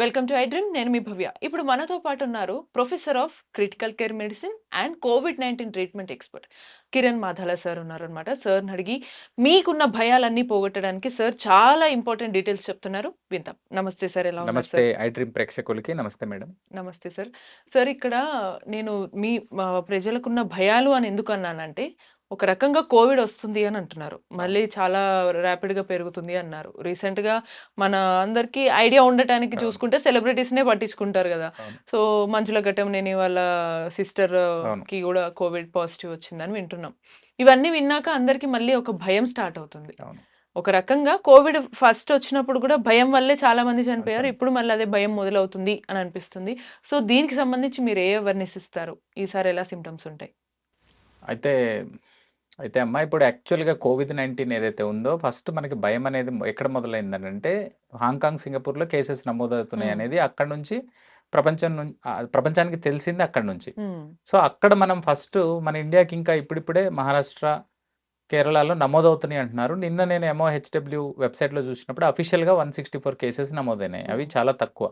Welcome to iDream నేను మీ భవ్య. ఇప్పుడు మనతో పాటు ఉన్నారు professor of critical care medicine and covid nineteen treatment expert Kiran Madhala sir ఉన్నారనమాట సార్ని అడిగి మీకున్న భయాలన్నీ పోగొట్టడానికి సార్ చాలా ఇంపార్టెంట్ డీటెయిల్స్ చెప్తున్నారు. వింటాం నమస్తే సార్ ఎలా ఉన్నారు నమస్తే సార్ ఐ డ్రీమ్ ప్రేక్షకులకి నమస్తే మేడం. నమస్తే సార్ సార్ ఇక్కడ నేను మీ మా ప్రజలకున్న భయాలు అని ఎందుకు అన్నానంటే ఒక రకంగా కోవిడ్ వస్తుంది అని అంటున్నారు. మళ్ళీ చాలా ర్యాపిడ్గా పెరుగుతుంది అన్నారు. రీసెంట్గా మన అందరికీ ఐడియా ఉండటానికి. చూసుకుంటే సెలబ్రిటీస్నే పట్టించుకుంటారు కదా. సో మంజుల ఘట్టం నేను వాళ్ళ సిస్టర్ అవును. కి కూడా కోవిడ్ పాజిటివ్ వచ్చిందని వింటున్నాం. ఇవన్నీ విన్నాక అందరికీ మళ్ళీ ఒక భయం స్టార్ట్ అవుతుంది. ఒక రకంగా కోవిడ్ ఫస్ట్ వచ్చినప్పుడు కూడా భయం వల్లే చాలా మంది చనిపోయారు. ఇప్పుడు మళ్ళీ అదే భయం మొదలవుతుంది అని అనిపిస్తుంది. సో దీనికి సంబంధించి మీరు ఏ అవేర్నెస్ ఇస్తారు? ఈసారి ఎలా సిమ్టమ్స్ ఉంటాయి? అయితే అయితే అమ్మా ఇప్పుడు యాక్చువల్గా కోవిడ్ నైన్టీన్ ఏదైతే ఉందో ఫస్ట్ మనకి భయం అనేది ఎక్కడ మొదలైందనంటే హాంకాంగ్ సింగపూర్లో కేసెస్ నమోదవుతున్నాయి. అనేది అక్కడ నుంచి ప్రపంచం ప్రపంచానికి తెలిసింది అక్కడ నుంచి సో అక్కడ మనం ఫస్ట్ మన ఇండియాకి ఇంకా ఇప్పుడిప్పుడే మహారాష్ట్ర కేరళలో నమోదవుతున్నాయి అంటున్నారు నిన్న నేను ఎంఓహెచ్డబ్ల్యూ వెబ్సైట్లో చూసినప్పుడు అఫీషియల్గా వన్ సిక్స్టీ ఫోర్ కేసెస్ నమోదైనాయి అవి. చాలా తక్కువ.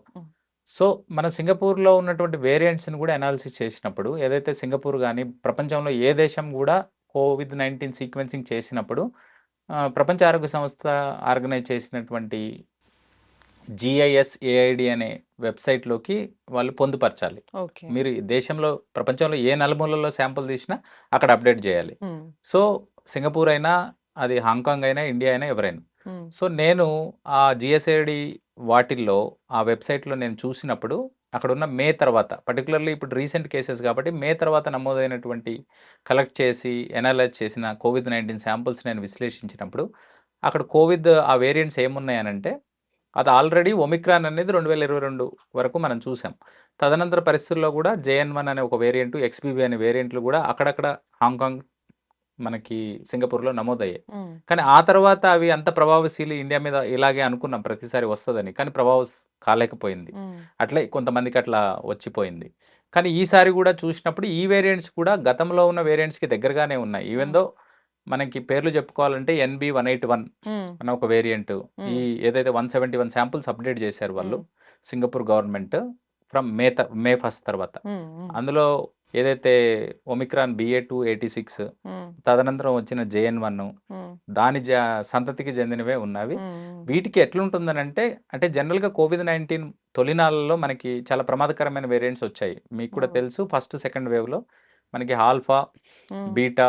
సో మన సింగపూర్లో ఉన్నటువంటి వేరియంట్స్ని కూడా అనాలిసిస్ చేసినప్పుడు ఏదైతే సింగపూర్ కానీ ప్రపంచంలో ఏ దేశం కూడా కోవిడ్ నైన్టీన్ సీక్వెన్సింగ్ చేసినప్పుడు ప్రపంచ ఆరోగ్య సంస్థ ఆర్గనైజ్ చేసినటువంటి జిఐఎస్ ఏఐడి అనే వెబ్సైట్లోకి వాళ్ళు పొందుపరచాలి. ఓకే. మీరు దేశంలో ప్రపంచంలో ఏ నలుమూలలో శాంపుల్ తీసినా అక్కడ అప్డేట్ చేయాలి. సో సింగపూర్ అయినా అది హాంకాంగ్ అయినా ఇండియా అయినా ఎవరైనా. సో నేను ఆ జిఎస్ఐడి వాటిల్లో ఆ వెబ్సైట్లో నేను చూసినప్పుడు అక్కడ ఉన్న మే తర్వాత పర్టికులర్లీ ఇప్పుడు రీసెంట్ కేసెస్ కాబట్టి మే తర్వాత నమోదైనటువంటి కలెక్ట్ చేసి ఎనాలైజ్ చేసిన కోవిడ్ నైన్టీన్ శాంపుల్స్ నేను విశ్లేషించినప్పుడు అక్కడ కోవిడ్ ఆ వేరియంట్స్ ఏమున్నాయనంటే అది ఆల్రెడీ ఒమిక్రాన్ అనేది రెండు వేల ఇరవై రెండు వరకు మనం చూసాం. తదనంతర పరిస్థితుల్లో కూడా జేఎన్ వన్ అనే ఒక వేరియంట్ ఎక్స్బీబీ అనే వేరియంట్లు కూడా అక్కడక్కడ హాంకాంగ్ మనకి సింగపూర్లో నమోదయ్యాయి. కానీ ఆ తర్వాత అవి అంత ప్రభావశీలి ఇండియా మీద ఇలాగే అనుకున్నాం ప్రతిసారి వస్తుందని. కానీ ప్రభావం కాలేకపోయింది. అట్లే కొంతమందికి అట్లా వచ్చిపోయింది. కానీ ఈసారి కూడా చూసినప్పుడు ఈ వేరియంట్స్ కూడా గతంలో ఉన్న వేరియంట్స్కి దగ్గరగానే ఉన్నాయి. ఈవెన్ దో మనకి పేర్లు చెప్పుకోవాలంటే ఎన్బి వన్ ఎయిట్ వన్ అన్న ఒక వేరియంట్. ఈ ఏదైతే one seventy one samples update చేశారు వాళ్ళు Singapore government from May May first తర్వాత. అందులో ఏదైతే omicron BA two eighty six తదనంతరం వచ్చిన జేఎన్ వన్ దాని జ సంతతికి చెందినవే ఉన్నవి. వీటికి ఎట్లుంటుందనంటే అంటే జనరల్గా కోవిడ్ నైన్టీన్ తొలినాళ్ళలో మనకి చాలా ప్రమాదకరమైన వేరియంట్స్ వచ్చాయి. మీకు కూడా. తెలుసు ఫస్ట్ సెకండ్ వేవ్లో మనకి ఆల్ఫా బీటా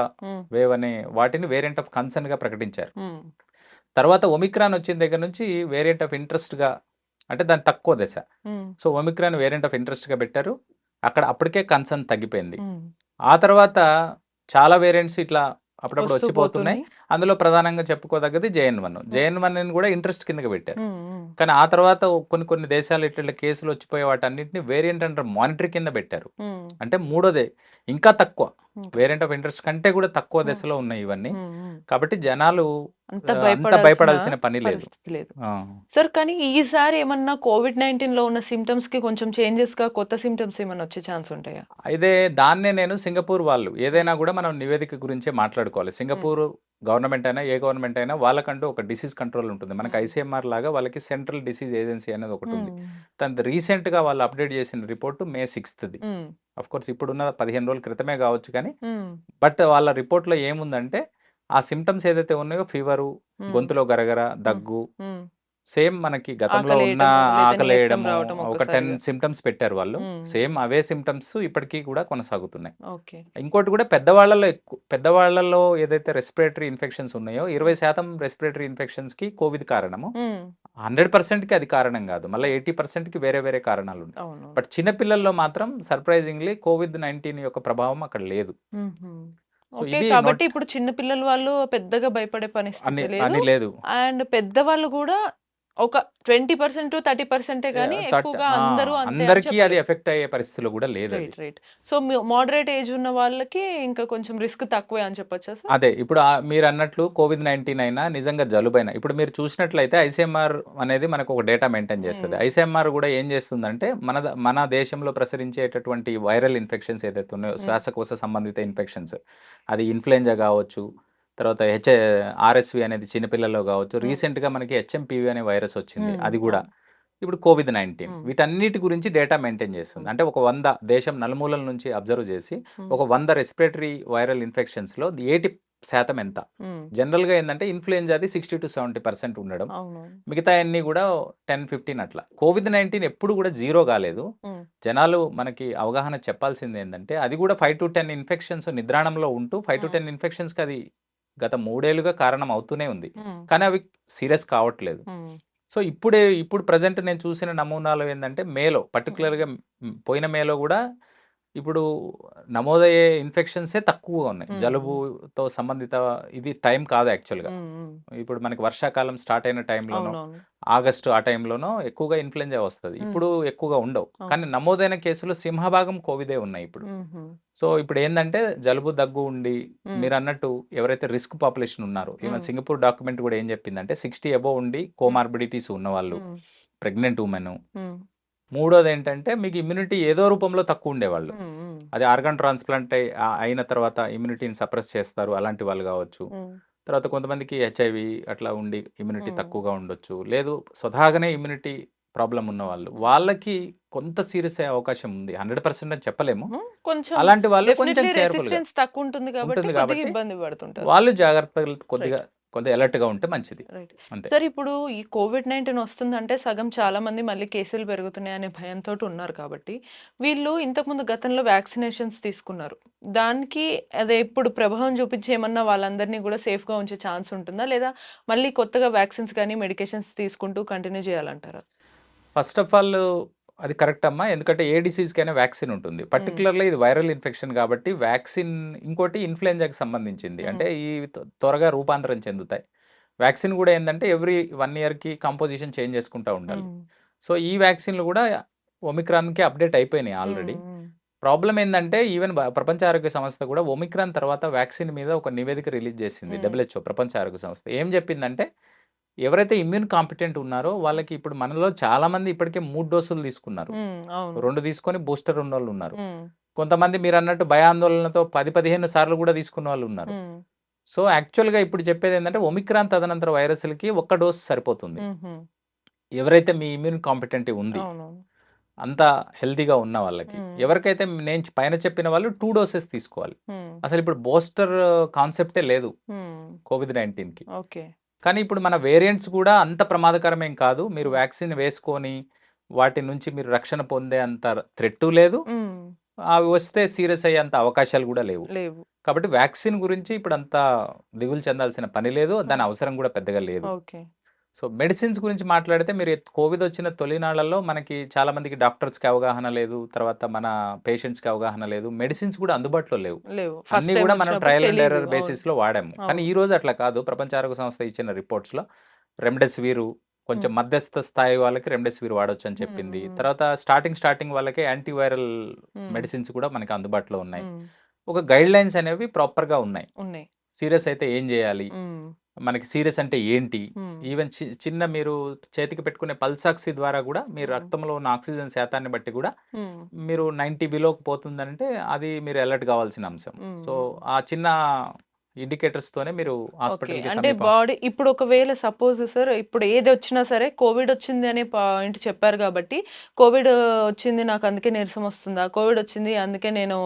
వేవ్ అనే వాటిని వేరియంట్ ఆఫ్ కన్సర్న్గా ప్రకటించారు. ఉమ్, తర్వాత ఒమిక్రాన్ వచ్చిన దగ్గర నుంచి వేరియంట్ ఆఫ్ ఇంట్రెస్ట్గా అంటే దాని తక్కువ దశ. సో ఒమిక్రాన్ వేరియంట్ ఆఫ్ ఇంట్రెస్ట్గా పెట్టారు. అక్కడ అప్పటికే కన్సర్న్ తగ్గిపోయింది. ఆ తర్వాత చాలా వేరియంట్స్ ఇట్లా అప్పుడప్పుడు వచ్చిపోతున్నాయి. పోతున్నాయి. అందులో ప్రధానంగా చెప్పుకోదగ్గది జేఎన్ వన్. జేఎన్ వన్ కూడా ఇంట్రెస్ట్ కిందకి పెట్టారు. కానీ ఆ తర్వాత కొన్ని కొన్ని దేశాలు ఇట్లా కేసులు వచ్చిపోయే వాటన్నిటిని వేరియంట్ అంటారు మానిటరీ కింద పెట్టారు. అంటే మూడోదే ఇంకా తక్కువ. వేరియంట్ ఆఫ్ ఇంట్రెస్ట్ కంటే కూడా తక్కువ. దశలో ఉన్నాయి ఇవన్నీ. కాబట్టి జనాలు అంత భయపడాల్సిన పని లేదు. సార్ కానీ ఈసారి ఏమన్నా కోవిడ్ నైన్టీన్లో ఉన్న సిమ్టమ్స్కి కొంచెం చేంజెస్గా కొత్త సిమ్టమ్స్ ఏమన్నా వచ్చే ఛాన్స్ ఉంటాయా అయితే దాన్నే నేను సింగపూర్ వాళ్ళు ఏదైనా కూడా మనం నివేదిక గురించే మాట్లాడుకోవాలి సింగపూర్ గవర్నమెంట్ అయినా ఏ గవర్నమెంట్ అయినా వాళ్ళకంటూ ఒక డిసీజ్ కంట్రోల్ ఉంటుంది. మనకి. ఐసీఎంఆర్ లాగా వాళ్ళకి సెంట్రల్ డిసీజ్ ఏజెన్సీ అనేది ఒకటి ఉంది. ఉమ్, తనది రీసెంట్గా వాళ్ళు అప్డేట్ చేసిన రిపోర్టు మే సిక్స్త్ది. అఫ్ కోర్స్ ఇప్పుడున్న పదిహేను రోజుల క్రితమే కావచ్చు కానీ బట్ వాళ్ళ రిపోర్ట్లో ఏముందంటే ఆ సిమ్టమ్స్ ఏదైతే ఉన్నాయో ఫీవరు గొంతులో గరగర దగ్గు సేమ్ మనకి గతంలో ఉన్న రావటం ఒక టెన్. సిమ్టమ్స్ పెట్టారు వాళ్ళు. సేమ్ అవే సిమ్టమ్స్ ఇప్పటికీ కూడా కొనసాగుతున్నాయి. ఇంకోటి కూడా పెద్దవాళ్ళలో ఎక్కువ పెద్దవాళ్ళలో ఏదైతే రెస్పిరేటరీ ఇన్ఫెక్షన్స్ ఉన్నాయో ఇరవై శాతం రెస్పిరేటరీ ఇన్ఫెక్షన్స్కి కోవిడ్ కారణము. హండ్రెడ్ పర్సెంట్కి అది కారణం కాదు. మళ్ళీ ఎయిటీ పర్సెంట్కి వేరే వేరే కారణాలు ఉన్నాయి. బట్ చిన్నపిల్లల్లో మాత్రం సర్ప్రైజింగ్లీ కోవిడ్ నైన్టీన్ యొక్క ప్రభావం అక్కడ లేదు. కాబట్టి ఇప్పుడు చిన్న పిల్లల వాళ్ళు పెద్దగా భయపడే లేదు. లేదు. అండ్ పెద్దవాళ్ళు కూడా ఒక ట్వంటీ పర్సెంట్ థర్టీ పర్సెంటే కానీ ఎక్కువగా అందరూ అందరికీ అది. ఎఫెక్ట్ అయ్యే పరిస్థితులు కూడా లేదు. Right right so moderate age ఉన్న వాళ్ళకి ఇంకా కొంచెం రిస్క్ తక్కువే అని చెప్పొచ్చా సార్ అదే ఇప్పుడు మీరు అన్నట్లు కోవిడ్ నైన్టీన్ అయినా నిజంగా జలుబైనా ఇప్పుడు మీరు చూసినట్లయితే ఐసీఎంఆర్ అనేది మనకు ఒక డేటా మెయింటైన్ చేస్తుంది. ఐసీఎంఆర్ కూడా ఏం చేస్తుందంటే మన మన దేశంలో ప్రసరించేటటువంటి వైరల్ ఇన్ఫెక్షన్స్ ఏదైతే ఉన్నాయో మ్మ్. శ్వాసకోశ సంబంధిత ఇన్ఫెక్షన్స్ అది ఇన్ఫ్లుయెంజా కావచ్చు తర్వాత హెచ్ ఆర్ఎస్వి అనేది చిన్నపిల్లల్లో కావచ్చు మ్మ్. రీసెంట్గా మనకి హెచ్ఎంపివి అనే వైరస్ వచ్చింది. అది కూడా. ఇప్పుడు కోవిడ్ నైన్టీన్. వీటన్నిటి గురించి డేటా మెయింటైన్ చేస్తుంది అంటే ఒక వంద దేశం నలుమూలల నుంచి అబ్జర్వ్ చేసి. ఒక వంద రెస్పిరేటరీ వైరల్ ఇన్ఫెక్షన్స్లో ఎయిటీ శాతం ఎంత మ్మ్. జనరల్గా ఏంటంటే ఇన్ఫ్లుయెంజాది సిక్స్టీ టు సెవెంటీ పర్సెంట్ ఉండడం మిగతా అన్ని కూడా టెన్ ఫిఫ్టీన్ అట్లా కోవిడ్ నైన్టీన్ ఎప్పుడు కూడా జీరో కాలేదు. జనాలు మనకి అవగాహన చెప్పాల్సింది ఏంటంటే అది కూడా ఫైవ్ టు టెన్ ఇన్ఫెక్షన్స్ నిద్రాణంలో ఉంటూ ఫైవ్ టు. టెన్ ఇన్ఫెక్షన్స్కి అది గత మూడేళ్ళుగా కారణం అవుతూనే ఉంది. కానీ అవి సీరియస్ కావట్లేదు. సో ఇప్పుడే ఇప్పుడు ప్రజెంట్ నేను చూసిన నమూనాలు ఏంటంటే మేలో పర్టికులర్గా పోయిన మేలో కూడా ఇప్పుడు నమోదయ్యే ఇన్ఫెక్షన్సే తక్కువగా ఉన్నాయి. జలుబుతో సంబంధిత ఇది టైం కాదు యాక్చువల్గా. ఇప్పుడు మనకి వర్షాకాలం స్టార్ట్ అయిన టైంలోనో ఆగస్టు ఆ టైంలోనో ఎక్కువగా ఇన్ఫ్లుయెంజా వస్తుంది. ఇప్పుడు ఎక్కువగా ఉండవు. కానీ నమోదైన కేసులు సింహభాగం కోవిడే ఉన్నాయి ఇప్పుడు. సో ఇప్పుడు ఏంటంటే జలుబు దగ్గు ఉండి. మీరు అన్నట్టు ఎవరైతే రిస్క్ పాపులేషన్ ఉన్నారో ఈవెన్. సింగపూర్ డాక్యుమెంట్ కూడా ఏం చెప్పిందంటే సిక్స్టీ అబోవ్ ఉండి కోమార్బిడిటీస్ ఉన్న వాళ్ళు మ్మ్. Pregnant women. మూడోది ఏంటంటే మీకు ఇమ్యూనిటీ ఏదో రూపంలో తక్కువ ఉండేవాళ్ళు. అది ఆర్గాన్ ట్రాన్స్ప్లాంట్ అయిన తర్వాత ఇమ్యూనిటీని సప్రెస్ చేస్తారు అలాంటి వాళ్ళు కావచ్చు. తర్వాత కొంతమందికి హెచ్ఐవి అట్లా ఉండి ఇమ్యూనిటీ. తక్కువగా ఉండొచ్చు లేదు స్వతహాగానే ఇమ్యూనిటీ ప్రాబ్లం ఉన్న వాళ్ళు. వాళ్ళకి కొంత సీరియస్ అయ్యే అవకాశం ఉంది హండ్రెడ్ పర్సెంట్ అని చెప్పలేము. కొంచెం అలాంటి వాళ్ళు కొంచెం తక్కువ ఉంటుంది కాబట్టి ఇబ్బంది పడుతుంటారు వాళ్ళు జాగ్రత్తగా కొద్దిగా కొద్దిగా అలర్ట్గా ఉంటే మంచిది. అంతే. సార్ ఇప్పుడు ఈ కోవిడ్ నైన్టీన్ వస్తుందంటే సగం చాలా మంది మళ్ళీ కేసులు పెరుగుతున్నాయి అనే భయంతో ఉన్నారు కాబట్టి వీళ్ళు ఇంతకుముందు గతంలో వ్యాక్సినేషన్స్ తీసుకున్నారు. దానికి అదే ఇప్పుడు ప్రభావం చూపించి ఏమన్నా వాళ్ళందరినీ కూడా సేఫ్గా ఉంచే ఛాన్స్ ఉంటుందా? లేదా మళ్ళీ కొత్తగా వ్యాక్సిన్స్ కానీ మెడికేషన్స్ తీసుకుంటూ కంటిన్యూ చేయాలంటారా? ఫస్ట్ ఆఫ్ ఆల్ అది కరెక్ట్ అమ్మా. ఎందుకంటే ఏ డిసీజ్కైనా వ్యాక్సిన్ ఉంటుంది. పర్టికులర్లీ ఇది వైరల్ ఇన్ఫెక్షన్ కాబట్టి వ్యాక్సిన్ ఇంకోటి ఇన్ఫ్లుయెంజాకి సంబంధించింది. అంటే ఈ త్వ- త్వరగా రూపాంతరం చెందుతాయి. వ్యాక్సిన్ కూడా ఏంటంటే ఎవ్రీ వన్ ఇయర్కి కంపోజిషన్ చేంజ్ చేసుకుంటూ ఉండాలి. సో ఈ వ్యాక్సిన్లు కూడా ఒమిక్రాన్కి అప్డేట్ అయిపోయినాయి ఆల్రెడీ. ప్రాబ్లం ఏంటంటే ఈవెన్ ప్రపంచ ఆరోగ్య సంస్థ కూడా ఒమిక్రాన్ తర్వాత వ్యాక్సిన్ మీద ఒక నివేదిక రిలీజ్ చేసింది. డబ్ల్యూహెచ్ఓ ప్రపంచ ఆరోగ్య సంస్థ. ఏం చెప్పిందంటే ఎవరైతే ఇమ్యూన్ కాంపిటెంట్ ఉన్నారో వాళ్ళకి ఇప్పుడు మనలో చాలా మంది ఇప్పటికే మూడు డోసులు తీసుకున్నారు రెండు తీసుకొని బూస్టర్ ఉన్న వాళ్ళు ఉన్నారు. కొంతమంది మీరు అన్నట్టు భయాందోళనతో పది పదిహేను సార్లు కూడా తీసుకున్న వాళ్ళు ఉన్నారు. సో యాక్చువల్గా ఇప్పుడు చెప్పేది ఏంటంటే ఒమిక్రాన్ తదనంతర వైరస్లకి ఒక్క డోస్ సరిపోతుంది. ఎవరైతే మీ ఇమ్యూన్ కాంపిటెంట్ ఉంది అంత హెల్తీగా ఉన్న వాళ్ళకి. ఎవరికైతే నేను పైన చెప్పిన వాళ్ళు టూ డోసెస్ తీసుకోవాలి. అసలు ఇప్పుడు బూస్టర్ కాన్సెప్టే లేదు. కోవిడ్ నైన్టీన్కి ఓకే కానీ ఇప్పుడు మన వేరియంట్స్ కూడా అంత ప్రమాదకరమేం కాదు మీరు. వ్యాక్సిన్ వేసుకొని వాటి నుంచి మీరు రక్షణ పొందే అంత థ్రెట్ లేదు. అవి వస్తే సీరియస్ అయ్యే అంత అవకాశాలు కూడా లేవు లేవు కాబట్టి వ్యాక్సిన్ గురించి ఇప్పుడు అంత దిగులు చెందాల్సిన పని లేదు దాని. అవసరం కూడా పెద్దగా లేదు ఓకే సో మెడిసిన్స్ గురించి మాట్లాడితే మీరు కోవిడ్ వచ్చిన తొలినాళ్ళలో మనకి చాలా మందికి డాక్టర్స్కి అవగాహన లేదు తర్వాత మన పేషెంట్స్కి అవగాహన లేదు మెడిసిన్స్ కూడా అందుబాటులో లేవు అన్ని కూడా మనం ట్రయల్ అండ్ ఎర్రర్ అవును బేసిస్లో వాడాము కానీ ఈ రోజు అట్లా కాదు ప్రపంచ ఆరోగ్య సంస్థ ఇచ్చిన రిపోర్ట్స్లో రెమ్డెసివిర్ కొంచెం. మధ్యస్థ స్థాయి వాళ్ళకి రెమ్డెసివిర్ వాడొచ్చు అని. చెప్పింది. తర్వాత స్టార్టింగ్ స్టార్టింగ్ వాళ్ళకి యాంటీవైరల్. మెడిసిన్స్ కూడా మనకి అందుబాటులో ఉన్నాయి. ఒక గైడ్ లైన్స్ అనేవి ప్రాపర్గా ఉన్నాయి సీరియస్ అయితే ఏం చేయాలి. మనకి సీరియస్ అంటే ఏంటి. ఈవెన్ చి- చిన్న మీరు చేతికి పెట్టుకునే పల్సాక్సీ ద్వారా కూడా మీరు. రక్తంలో ఉన్న ఆక్సిజన్ శాతాన్ని బట్టి కూడా. మీరు నైంటీ బిలోకి పోతుందంటే అది మీరు అలర్ట్ కావాల్సిన అంశం సో. ఆ చిన్న ఇండికేటర్స్ తోనే మీరు ఓకే హాస్పిటల్కి అంటే బాడీ ఇప్పుడు ఒకవేళ సపోజ్ సార్ ఇప్పుడు ఏది వచ్చినా సరే కోవిడ్ వచ్చింది అనే పాయింట్ చెప్పారు కాబట్టి కోవిడ్ వచ్చింది నాకు అందుకే నీరసం వస్తుందా? కోవిడ్ వచ్చింది అందుకే నేను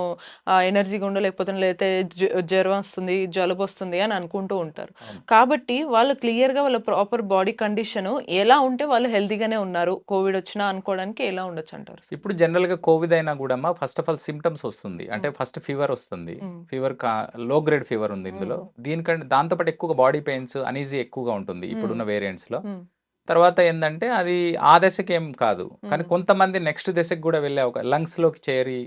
ఎనర్జీగా ఉండలేకపోతున్నా లేకపోతే జ్వ- జ్వరం వస్తుంది జలుబు వస్తుంది అని అనుకుంటూ ఉంటారు. కాబట్టి వాళ్ళు క్లియర్గా వాళ్ళ ప్రాపర్ బాడీ కండిషన్ ఎలా ఉంటే వాళ్ళు హెల్తీగానే ఉన్నారు. కోవిడ్ వచ్చినా అనుకోవడానికి ఎలా ఉండొచ్చు అంటారు ఇప్పుడు జనరల్గా కోవిడ్ అయినా కూడా ఫస్ట్ ఆఫ్ ఆల్ సిమ్టమ్స్ వస్తుంది. అంటే. ఫస్ట్ ఫీవర్ వస్తుంది. ఫీవర్లో గ్రేడ్ ఫీవర్ ఉంది. మ్మ్. దీనికంటే దాంతోపాటు ఎక్కువగా బాడీ పెయిన్స్ అనీజీ ఎక్కువగా ఉంటుంది ఇప్పుడున్న మ్మ్. వేరియంట్స్లో మ్మ్. తర్వాత ఏంటంటే అది ఆ దశకి ఏం కాదు కానీ. కొంతమంది నెక్స్ట్ దశకి కూడా వెళ్ళే ఒక లంగ్స్లోకి చేరి.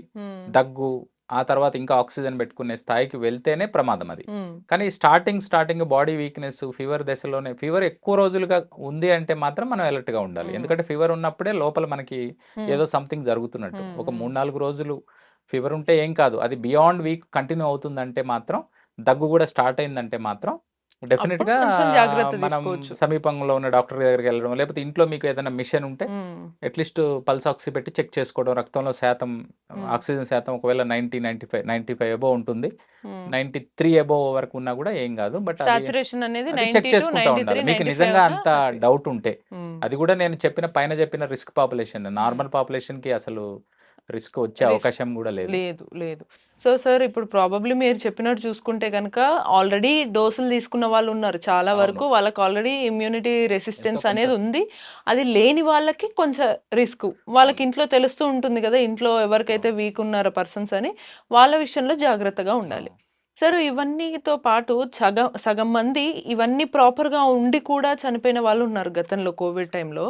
దగ్గు ఆ తర్వాత ఇంకా ఆక్సిజన్ పెట్టుకునే స్థాయికి వెళ్తేనే ప్రమాదం అది కానీ starting starting body weakness fever దశలోనే ఫీవర్ ఎక్కువ రోజులుగా ఉంది అంటే మాత్రం మనం alert గా ఉండాలి. ఎందుకంటే ఫీవర్ ఉన్నప్పుడే లోపల మనకి ఏదో సంథింగ్ జరుగుతున్నట్టు ఒక. మూడు నాలుగు రోజులు ఫీవర్ ఉంటే ఏం కాదు అది బియాండ్ వీక్ కంటిన్యూ అవుతుందంటే మాత్రం దగ్గు కూడా స్టార్ట్ అయిందంటే మాత్రం డెఫినెట్గా మనం. సమీపంలో ఉన్న డాక్టర్ దగ్గరికి వెళ్ళడం లేకపోతే ఇంట్లో మీకు ఏదైనా మిషన్ ఉంటే అట్లీస్ట్ పల్స్ ఆక్సి పెట్టి చెక్ చేసుకోవడం రక్తంలో శాతం. ఆక్సిజన్ శాతం ఒకవేళ ninety ninety five ninety five above ఉంటుంది. నైన్టీ త్రీ అబో వరకు ఉన్నా కూడా ఏం కాదు బట్ అనేది చెక్ చేసుకుంటా ఉండాలి మీకు నిజంగా అంత డౌట్ ఉంటే అది కూడా నేను చెప్పిన పైన చెప్పిన రిస్క్ పాపులేషన్ నార్మల్ పాపులేషన్కి అసలు రిస్క్ వచ్చే అవకాశం కూడా లేదు. లేదు లేదు. సో సార్ ఇప్పుడు ప్రాబబ్లీ మీరు చెప్పినట్టు చూసుకుంటే కనుక ఆల్రెడీ డోసులు తీసుకున్న వాళ్ళు ఉన్నారు. చాలా. వరకు వాళ్ళకి ఆల్రెడీ ఇమ్యూనిటీ రెసిస్టెన్స్. అనేది ఉంది. అది లేని వాళ్ళకి కొంచెం రిస్క్ వాళ్ళకి ఇంట్లో తెలుస్తూ ఉంటుంది కదా ఇంట్లో ఎవరికైతే వీక్ ఉన్నారో పర్సన్స్ అని వాళ్ళ విషయంలో జాగ్రత్తగా ఉండాలి. సార్ ఇవన్నీతో పాటు సగం సగం మంది ఇవన్నీ ప్రాపర్గా ఉండి కూడా చనిపోయిన వాళ్ళు ఉన్నారు గతంలో కోవిడ్ టైంలో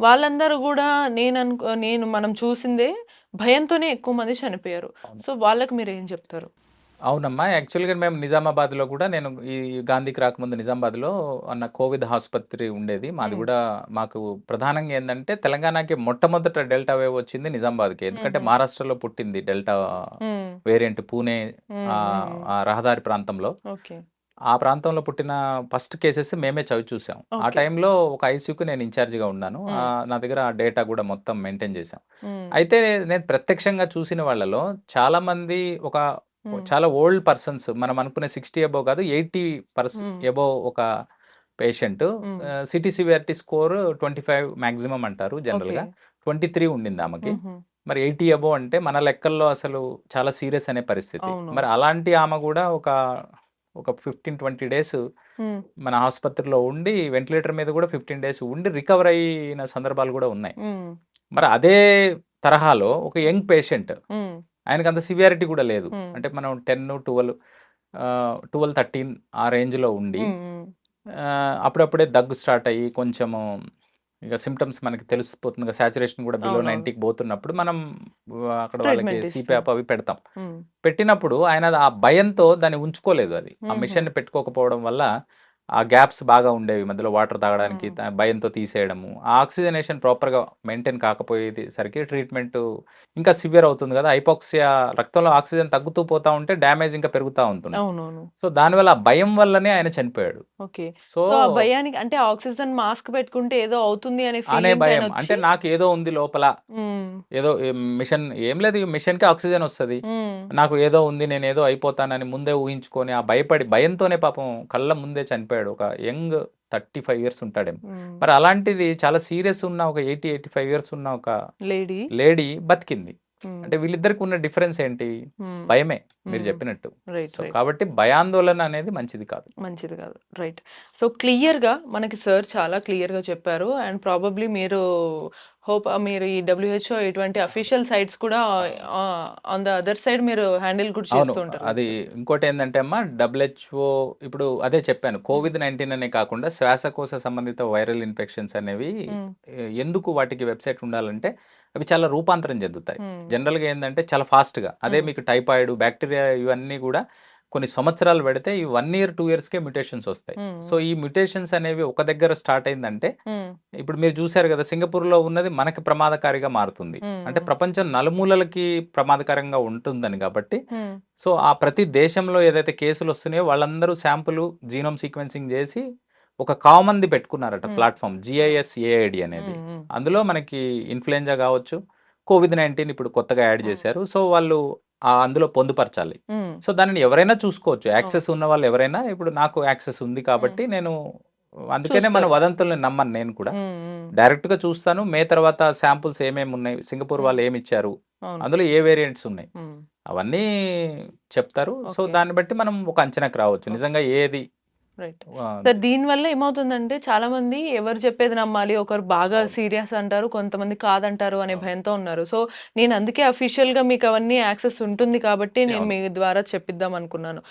వాళ్ళందరూ కూడా నేను అనుకో నేను మనం చూసిందే భయంతోనే ఎక్కువ మంది చనిపోయారు. సో వాళ్ళకి మీరు ఏం చెప్తారు? అవునమ్మా. యాక్చువల్గా మేము నిజామాబాద్లో కూడా నేను ఈ గాంధీకి రాకముందు నిజామాబాద్లో అన్న కోవిడ్ ఆసుపత్రి ఉండేది. మాది. కూడా మాకు ప్రధానంగా ఏంటంటే తెలంగాణకి మొట్టమొదట డెల్టా వేవ్ వచ్చింది నిజామాబాద్కి. ఎందుకంటే. మహారాష్ట్రలో పుట్టింది డెల్టా వేరియంట్ పూణే రహదారి ప్రాంతంలో. ఆ ప్రాంతంలో పుట్టిన ఫస్ట్ కేసెస్ మేమే చవి చూసాం ఆ. టైంలో ఒక ఐసీయూకి నేను ఇన్ఛార్జిగా ఉన్నాను నా దగ్గర ఆ డేటా కూడా మొత్తం మెయింటైన్ చేశాం అయితే నేను ప్రత్యక్షంగా చూసిన వాళ్ళలో చాలా మంది ఒక చాలా ఓల్డ్ పర్సన్స్ మనం అనుకునే సిక్స్టీ అబో కాదు ఎయిటీ పర్సన్ Hmm. ఎబో ఒక patient. CT severity score twenty five maximum అంటారు జనరల్గా. ట్వంటీ త్రీ ఉండింది ఆమెకి మరి ఎయిటీ అబో అంటే మన లెక్కల్లో అసలు చాలా సీరియస్ అనే పరిస్థితి. మరి అలాంటి ఆమె కూడా ఒక ఒక ఫిఫ్టీన్ ట్వంటీ డేస్ మన ఆసుపత్రిలో ఉండి వెంటిలేటర్ మీద కూడా ఫిఫ్టీన్ డేస్ ఉండి రికవర్ అయిన సందర్భాలు కూడా ఉన్నాయి. మరి అదే తరహాలో ఒక యంగ్ పేషెంట్ ఆయనకు అంత సివియారిటీ కూడా లేదు. అంటే మనం టెన్ ట్వెల్వ్ ట్వెల్వ్ థర్టీన్ ఆ రేంజ్లో ఉండి అప్పుడప్పుడే దగ్గు స్టార్ట్ అయ్యి కొంచెము ఇక సిమ్టమ్స్ మనకి తెలిసిపోతుంది సాచురేషన్ కూడా బిలో అవునవును. నైంటీకి పోతున్నప్పుడు మనం అక్కడ వాళ్ళకి. సిపిఆప్ అవి పెడతాం పెట్టినప్పుడు ఆయన ఆ భయంతో దాన్ని ఉంచుకోలేదు అది ఆ. మిషన్ పెట్టుకోకపోవడం వల్ల ఆ గ్యాప్స్ బాగా ఉండేవి. మధ్యలో వాటర్ తాగడానికి భయంతో తీసేయడము. ఆ ఆక్సిజనేషన్ ప్రాపర్గా మెయింటైన్ కాకపోయేది సరికి ట్రీట్మెంట్ ఇంకా సివియర్ అవుతుంది కదా. హైపోక్సియా రక్తంలో ఆక్సిజన్ తగ్గుతూ పోతా ఉంటే డ్యామేజ్ ఇంకా పెరుగుతూ ఉంటుంది. సో దానివల్ల భయం వల్లనే ఆయన చనిపోయాడు. ఓకే. సో భయానికి అంటే ఆక్సిజన్ మాస్క్ పెట్టుకుంటే ఏదో అవుతుంది అనే భయం. అంటే నాకు ఏదో ఉంది లోపల. ఏదో మిషన్ ఏం లేదు. మిషన్కి ఆక్సిజన్ వస్తుంది. నాకు ఏదో ఉంది నేను ఏదో అయిపోతానని ముందే ఊహించుకొని ఆ భయపడి భయంతోనే పాపం కళ్ళ ముందే చనిపోయాడు. ఒక యంగ్ థర్టీ ఫైవ్ ఇయర్స్ ఉంటాడేమో. మరి అలాంటిది చాలా సీరియస్ ఉన్న ఒక ఎయిటీ ఎయిటీ ఫైవ్ ఇయర్స్ ఉన్న ఒక లేడీ? లేడీ బతికింది. అంటే వీళ్ళిద్దరికి ఉన్న డిఫరెన్స్ ఏంటి? భయమే మీరు. చెప్పినట్టు. సో కాబట్టి భయాందోళన అనేది మంచిది కాదు. మంచిది కాదు. రైట్. సో క్లియర్గా మనకి సార్ చాలా క్లియర్గా చెప్పారు. అండ్ ప్రాబబ్లీ మీరు హోప్ మీరు ఈ డబ్ల్యూహెచ్ఓ ఇటువంటి అఫీషియల్ సైట్స్ కూడా ఆన్ ద అదర్ సైడ్ మీరు హ్యాండిల్ కూడా అవును. చేస్తూ ఉంటారు. అది ఇంకోటి ఏంటంటే అమ్మా డబ్ల్యూహెచ్ఓ ఇప్పుడు అదే చెప్పాను కోవిడ్ నైన్టీన్ అనే కాకుండా శ్వాసకోశ సంబంధిత వైరల్ ఇన్ఫెక్షన్స్ అనేవి ఎందుకు వాటికి వెబ్సైట్ ఉండాలంటే అవి చాలా రూపాంతరం చెందుతాయి. జనరల్గా ఏంటంటే చాలా ఫాస్ట్గా అదే. మీకు టైఫాయిడ్ బ్యాక్టీరియా ఇవన్నీ కూడా కొన్ని సంవత్సరాలు పెడితే ఈ వన్ ఇయర్ టూ ఇయర్స్కే మ్యుటేషన్స్ వస్తాయి. సో ఈ మ్యుటేషన్స్ అనేవి ఒక దగ్గర స్టార్ట్ అయిందంటే. ఇప్పుడు మీరు చూశారు కదా సింగపూర్లో ఉన్నది మనకి ప్రమాదకారిగా మారుతుంది. అంటే ప్రపంచం నలుమూలలకి ప్రమాదకరంగా ఉంటుందని కాబట్టి. సో ఆ ప్రతి దేశంలో ఏదైతే కేసులు వస్తున్నాయో వాళ్ళందరూ శాంపుల్ జీనోమ్ సీక్వెన్సింగ్ చేసి ఒక కామన్ది పెట్టుకున్నారట. ప్లాట్ఫామ్ జిఐఎస్ ఏఐడి అనేది. అందులో మనకి ఇన్ఫ్లుయెంజా కావచ్చు కోవిడ్ నైన్టీన్ ఇప్పుడు కొత్తగా యాడ్. చేశారు. సో వాళ్ళు ఆ అందులో పొందుపరచాలి. సో దానిని ఎవరైనా చూసుకోవచ్చు. యాక్సెస్ ఉన్న వాళ్ళు ఎవరైనా ఇప్పుడు నాకు యాక్సెస్ ఉంది కాబట్టి నేను అందుకనే మన. వదంతుల్ని నమ్మను నేను కూడా. డైరెక్ట్గా చూస్తాను. మే తర్వాత శాంపుల్స్ ఏమేమి ఉన్నాయి? సింగపూర్ వాళ్ళు ఏమి ఇచ్చారు? అందులో ఏ వేరియంట్స్ ఉన్నాయి. అవన్నీ చెప్తారు. సో. దాన్ని బట్టి మనం ఒక అంచనాకు రావచ్చు. నిజంగా ఏది రైట్ ఆ, సార్ దీనివల్ల ఏమవుతుందంటే చాలా మంది ఎవరు చెప్పేది నమ్మాలి ఒకరు బాగా. సీరియస్ అంటారు కొంతమంది కాదంటారు అనే. భయంతో ఉన్నారు సో నేను అందుకే అఫీషియల్గా మీకు అవన్నీ యాక్సెస్ ఉంటుంది కాబట్టి నేను. మీ ద్వారా చెప్పిద్దాం అనుకున్నాను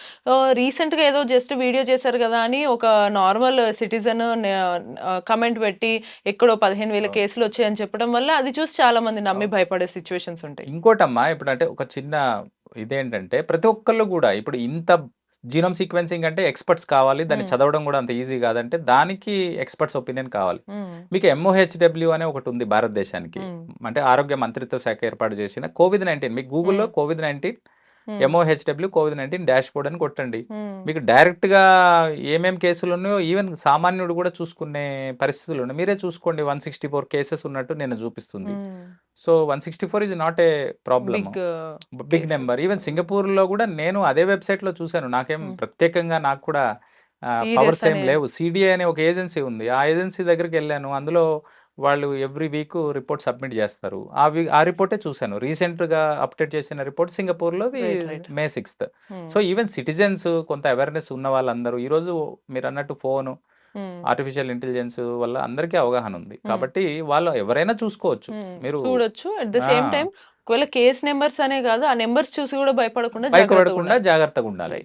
రీసెంట్గా ఏదో జస్ట్ వీడియో చేశారు కదా అని ఒక నార్మల్ సిటిజన్ కమెంట్ పెట్టి ఎక్కడో పదిహేను వేల. కేసులు వచ్చాయని చెప్పడం వల్ల అది చూసి చాలా మంది నమ్మి. భయపడే సిచ్యువేషన్స్ ఉంటాయి ఇంకోటమ్మా ఇప్పుడు అంటే ఒక చిన్న ఇదేంటంటే ప్రతి ఒక్కళ్ళు కూడా ఇప్పుడు ఇంత జీనోమ్ సీక్వెన్సింగ్ అంటే ఎక్స్పర్ట్స్ కావాలి దాన్ని. చదవడం కూడా అంత ఈజీ కాదంటే దానికి ఎక్స్పర్ట్స్ ఒపీనియన్ కావాలి. మీకు ఎంఓహెచ్డబ్ల్యూ అనే ఒకటి ఉంది భారతదేశానికి. అంటే ఆరోగ్య మంత్రిత్వ శాఖ ఏర్పాటు చేసిన కోవిడ్ నైన్టీన్ మీకు గూగుల్లో. Covid nineteen. MOHW covid nineteen dashboard అని కొట్టండి. మ్మ్. మీకు డైరెక్ట్గా ఏమేం కేసులు ఉన్నాయో ఈవెన్ సామాన్యుడు కూడా చూసుకునే పరిస్థితులు ఉన్నాయి. మీరే చూసుకోండి. వన్ సిక్స్టీ ఫోర్ కేసెస్ ఉన్నట్టు నేను చూపిస్తుంది. మ్మ్. So one sixty four is not a problem big. Number even సింగపూర్లో కూడా నేను అదే వెబ్సైట్లో చూశాను. నాకేం Hmm. ప్రత్యేకంగా నాకు కూడా పవర్స్ ఏం లేవు. సిడిఐ అనే ఒక ఏజెన్సీ ఉంది. ఆ ఏజెన్సీ దగ్గరికి వెళ్ళాను. అందులో వాళ్ళు ఎవ్రీ వీక్ రిపోర్ట్ సబ్మిట్ చేస్తారు ఆ ఆ రిపోర్టే చూశాను రీసెంట్గా అప్డేట్ చేసిన రిపోర్ట్ సింగపూర్లో Right, right. May sixth. So even citizens కొంత అవేర్నెస్ ఉన్న వాళ్ళందరూ ఈ రోజు మీరు అన్నట్టు ఫోన్. ఆర్టిఫిషియల్ ఇంటెలిజెన్స్ వల్ల అందరికీ అవగాహన ఉంది కాబట్టి వాళ్ళు ఎవరైనా చూసుకోవచ్చు మ్మ్. మీరు చూడొచ్చు అట్ ద సేమ్. టైం ఒకవేళ కేస్ నెంబర్స్ అనే కాదు ఆ నెంబర్స్ చూసి కూడా భయపడకుండా జాగ్రత్తగా భయపడకుండా ఉండాలి. జాగ్రత్తగా ఉండాలి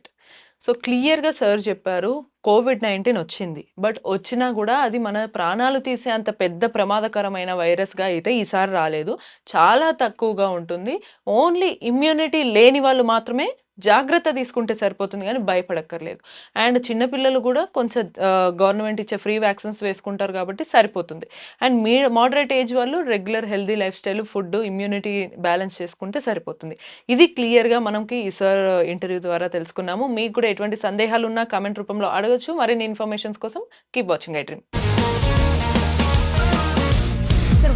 సో క్లియర్గా సార్ చెప్పారు కోవిడ్ నైన్టీన్ వచ్చింది. బట్ వచ్చినా కూడా అది మన ప్రాణాలు తీసే అంత పెద్ద ప్రమాదకరమైన వైరస్గా అయితే ఈసారి రాలేదు. చాలా తక్కువగా ఉంటుంది. ఓన్లీ ఇమ్యూనిటీ లేని వాళ్ళు మాత్రమే జాగ్రత్త తీసుకుంటే సరిపోతుంది కానీ భయపడక్కర్లేదు. అండ్ చిన్నపిల్లలు కూడా కొంచెం గవర్నమెంట్ ఇచ్చే ఫ్రీ వ్యాక్సిన్స్ వేసుకుంటారు కాబట్టి సరిపోతుంది. అండ్ మీ మోడరేట్ ఏజ్ వాళ్ళు regular healthy lifestyle food immunity balance చేసుకుంటే సరిపోతుంది. ఇది క్లియర్గా మనకి ఈ సార్ ఇంటర్వ్యూ ద్వారా తెలుసుకున్నాము. మీకు కూడా ఎటువంటి సందేహాలు ఉన్నా కామెంట్ రూపంలో అడగచ్చు. మరిన్ని ఇన్ఫర్మేషన్స్ కోసం keep watching I dream.